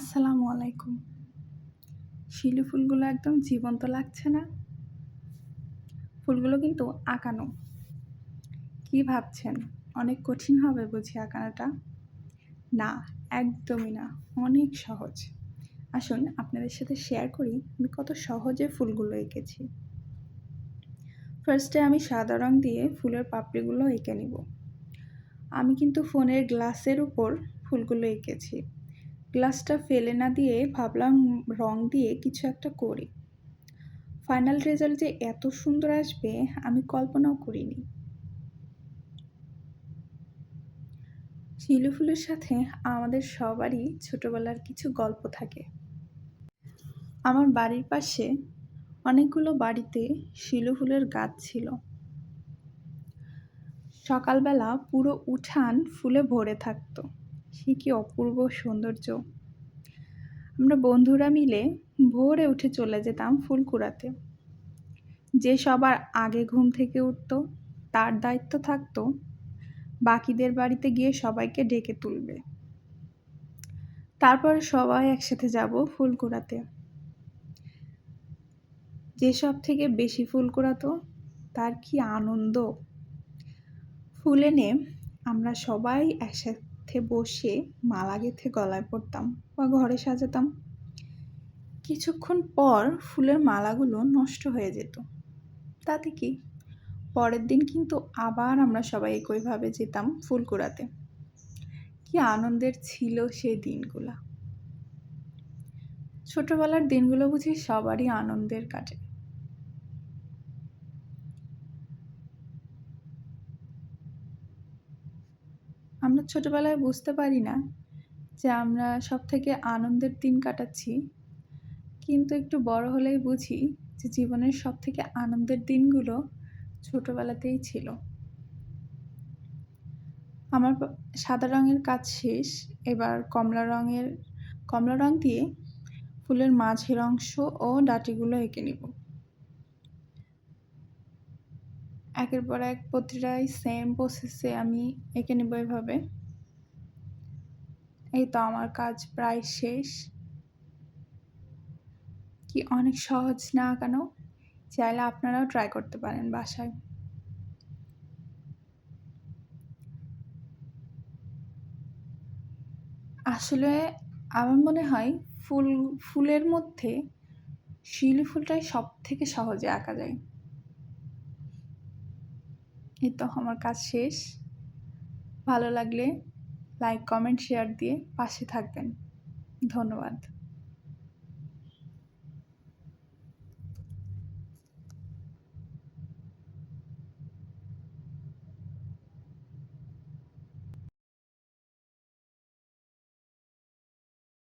আসসালামু আলাইকুম। শিলি ফুলগুলো একদম জীবন্ত লাগছে না? ফুলগুলো কিন্তু আঁকানো। কি ভাবছেন? অনেক কঠিন হবে বুঝি আঁকানোটা? না, একদমই না, অনেক সহজ। আসুন আপনাদের সাথে শেয়ার করি আমি কত সহজে ফুলগুলো এঁকেছি। ফার্স্টে আমি সাদা রং দিয়ে ফুলের পাপড়িগুলো এঁকে নিব। আমি কিন্তু ফোনের গ্লাসের উপর ফুলগুলো এঁকেছি। গ্লাসটা ফেলে না দিয়ে ভাবলাম রং দিয়ে কিছু একটা করি। ফাইনাল রেজাল্ট যে এত সুন্দর আসবে, আমি কল্পনাও করিনি। শিলু ফুলের সাথে আমাদের সবারই ছোটবেলার কিছু গল্প থাকে। আমার বাড়ির পাশে অনেকগুলো বাড়িতে শিলু ফুলের গাছ ছিল। সকালবেলা পুরো উঠান ফুলে ভরে থাকতো। সে কি অপূর্ব সৌন্দর্য। আমরা বন্ধুরা মিলে ভোরে উঠে চলে যেতাম ফুল কুড়াতে যে সবার আগে ঘুম থেকে উঠতো, তার দায়িত্ব থাকতো, বাকিদের বাড়িতে গিয়ে সবাইকে ডেকে তুলবে। তারপর সবাই একসাথে যাব ফুল কুড়াতে যে সব থেকে বেশি ফুল কুড়াতো, তার কি আনন্দ। ফুল এনে আমরা সবাই একসাথে সাথে বসে মালা গেঁথে গলায় পড়তাম বা ঘরে সাজাতাম। কিছুক্ষণ পর ফুলের মালাগুলো নষ্ট হয়ে যেত। তাতে কি? পরের দিন কিন্তু আবার আমরা সবাই একইভাবে যেতাম ফুল কুড়াতে কি আনন্দের ছিল সেই দিনগুলা। ছোটবেলার দিনগুলো বুঝি সবারই আনন্দের কাটে। আমরা ছোটোবেলায় বুঝতে পারি না যে আমরা সব থেকে আনন্দের দিন কাটাচ্ছি। কিন্তু একটু বড় হলেই বুঝি যে জীবনের সব থেকে আনন্দের দিনগুলো ছোটোবেলাতেই ছিল। আমার সাদা রঙের কাজ শেষ, এবার কমলা রঙের, কমলা রঙ দিয়ে ফুলের মাঝের অংশ ও ডাটিগুলো এঁকে নিব। একের পর এক প্রতিটাই সেম প্রসেসে আমি এঁকে নেব এভাবে। এই তো আমার কাজ প্রায় শেষ। কি অনেক সহজ না কেন? চাইলে আপনারাও ট্রাই করতে পারেন বাসায়। আসলে আমার মনে হয় ফুল, ফুলের মধ্যে শিউলি ফুলটাই সব থেকে সহজে আঁকা যায়। এই তো আমার কাজ শেষ। ভালো লাগলে লাইক কমেন্ট শেয়ার দিয়ে পাশে থাকবেন। ধন্যবাদ।